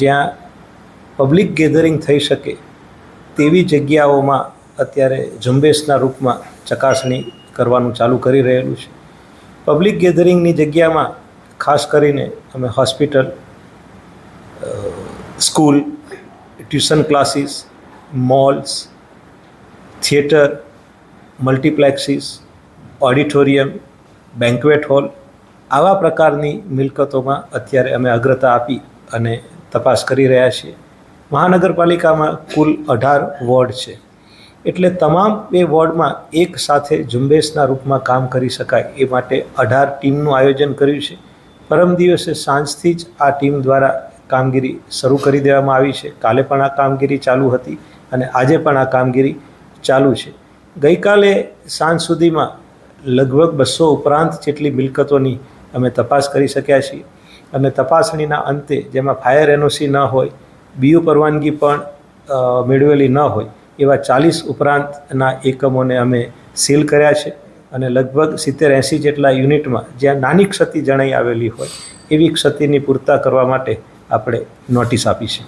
જ્યાં public gathering થઈ શકે તેવી જગ્યાઓમાં અત્યારે ઝુંબેશના રૂપમાં ચકાસણી કરવાનું ચાલુ કરી રહેલું છે. પબ્લિક ગેધરિંગની જગ્યામાં ખાસ કરીને અમે hospital school tuition classes malls theatre multiplexes auditorium banquet hall આવા પ્રકારની મિલકતોમાં અત્યારે અમે અગ્રતા આપી અને તપાસ કરી રહ્યા છીએ. મહાનગરપાલિકામાં કુલ અઢાર વોર્ડ છે. એટલે તમામ બે વોર્ડમાં એક સાથે ઝુંબેશના રૂપમાં કામ કરી શકાય એ માટે અઢાર ટીમનું આયોજન કર્યું છે. પરમ દિવસે સાંજથી જ આ ટીમ દ્વારા કામગીરી શરૂ કરી દેવામાં આવી છે. કાલે પણ આ કામગીરી ચાલુ હતી અને આજે પણ આ કામગીરી ચાલુ છે. ગઈકાલે સાંજ સુધીમાં લગભગ બસો ઉપરાંત જેટલી મિલકતોની અમે તપાસ કરી શક્યા છીએ. અને તપાસણીના અંતે જેમાં ફાયર એનઓસી ન હોય, બીયુ પરવાનગી પણ મેળવેલી ન હોય, એવા ચાલીસ ઉપરાંતના એકમોને અમે સીલ કર્યા છે અને લગભગ સિત્તેર એંસી જેટલા યુનિટમાં જ્યાં નાની ક્ષતિ જણાઈ આવેલી હોય, એવી ક્ષતિની પૂરતા કરવા માટે આપણે નોટિસ આપી છે.